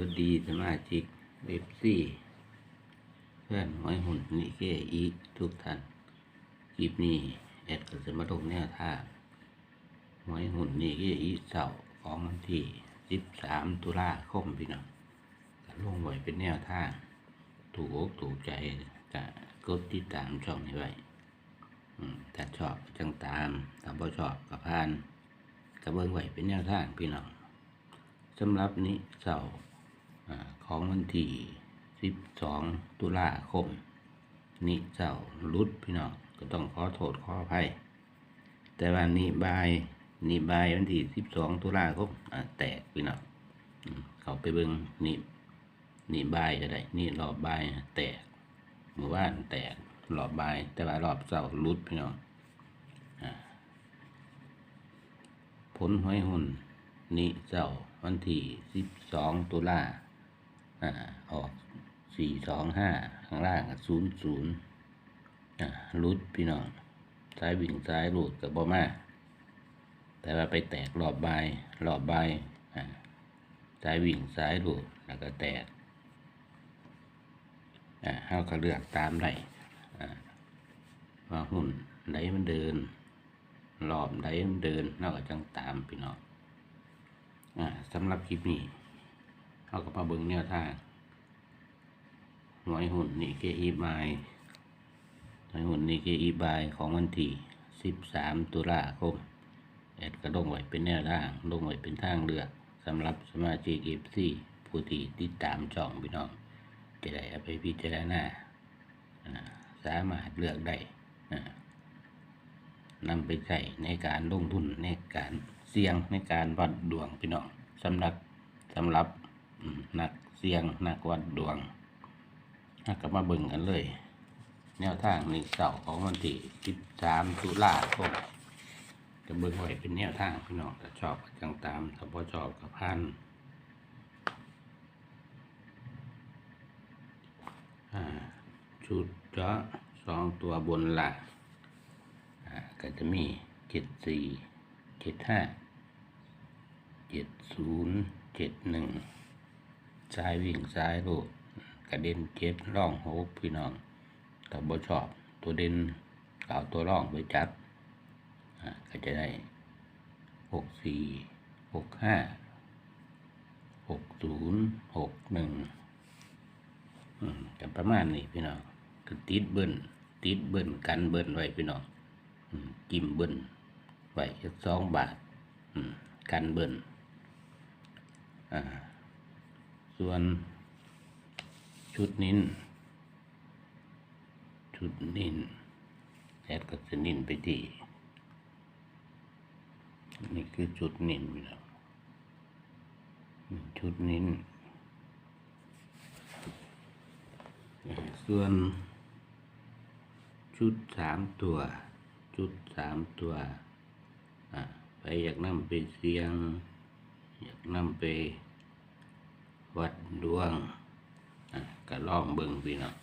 วัสดีสมาชิกเว็บซี่เพื่อนหอยหุ่นนิเกอีทุกท่านคลิปนี้แอดก็จะมาลงแนวทางหอยหุ่นนิเกอีเสาร์ของวันที่13ตุลาคมพี่น้องก็ลงไว้เป็นแนวทางถูกอกถูกใจจะกดติดตามช่องนี้ไว้อืมถ้าชอบจังตามถ้าบ่ชอบก็ผ่านก็เบิ่งไว้เป็นแนวทางพี่น้องสำหรับนี้เสาร์อ่า ของวันที่12 ตุลาคม นี่เสารุดพี่น้องก็ต้องขอโทษขออภัย แต่วันนี้บายนี่บายวันที่12 ตุลาคมอ่าแตกพี่น้องเขาไปเบิ่งนี่นี่บายก็ได้ นี่รอบบายแตกหมู่บ้านแตกรอบบาย แต่ว่ารอบเสารุดพี่น้องผลหอยหุ่นนี่เจ้าวันที่สิบสองตุลา อ่าออกสี่สองห้าข้างล่างศูนย์ศูนย์อ่ารุดพี่น้องซ้ายวิ่งซ้ายรูดกับบอมาแต่ว่าไปแตกรอบใบายรอบใบอ่าซ้ายวิ่งซ้ายรูดแล้วก็แตกอ่าเขาก็เลือกตามได้อ่าว่าหุ่นไหนมันเดินรอบไหนมันเดินเราก็จังตามพี่น้องอ่าสำหรับคลิปนี้ เราก็มาเบิงแนวทางหวยหุ่นนี่เกอีบายหวยหุ่นนี่เกอีบายของวันที่13ตุลาคมแอดก็ลงไว้เป็นแนวทางลงไว้เป็นทางเลือกสำหรับสมาชิกเอฟซีผู้ที่ติดตามช่องพี่น้อง จะได้เอาไปพิจารณาสามารถเลือกได้อ่านำไปใช้ในการลงทุนในการเสี่ยงในการวัดดวงพี่น้องสำหรับสำหรับ นักเสี่ยงนักวัดดวงเราก็มาเบิ่งกันเลย แนวทางในเสาของวันที่13ตุลาคมจะเบิ่งไว้เป็นแนวทางพี่น้องถ้าชอบก็จังตามถ้าบ่ชอบก็พันชุดเจาะสองตัวบนหลักอ่าก็จะมีเจ็ดสี่เจ็ดห้าเจ็ดศูนย์เจ็ดหนึ่ง ซ้ายวิ่งซ้ายโลดกระเด็นเจ็ดร่องหกพี่น้องถ้าบ่ชอบตัวเด่นเอาตัวร่องไปจัดอ่าก็จะได้หกสี่หกห้าหกศูนย์หกหนึ่งอืมก็ประมาณนี้พี่น้องก็ติดเบิ้ลติดเบิ้ลกันเบิ้ลไว้พี่น้องกิมเบิ้ลไว้สักสองบาทอืมกันเบิ้ลอ่า ส่วนชุดนิ้นชุดนิ้นแอดก็จะนิ้นไปที่นี่คือชุดนิ้นพี่น้องอืมชุดนิ้นส่วนชุดสามตัวชุดสามตัวไปอยากนำไปเสียง อยากนำไป วัดดวงอะก็ลองเบิ่งพี่น้อง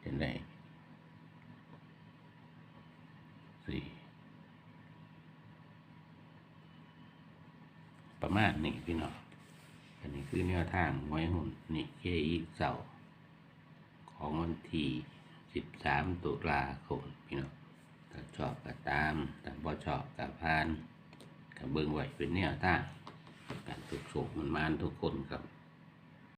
เป็นไดสี่ประมาณนี้พี่น้องอันนี้คือแนวทางไว้หุ่นนี่เคอีเสาของวันที่13ตุลาคมพี่น้องถ้าชอบก็ตามถ้าบ่ชอบก็ผ่านก็เบิ่งไว้เป็นแนวทาง สุขสุขมันมานทุกคนครับ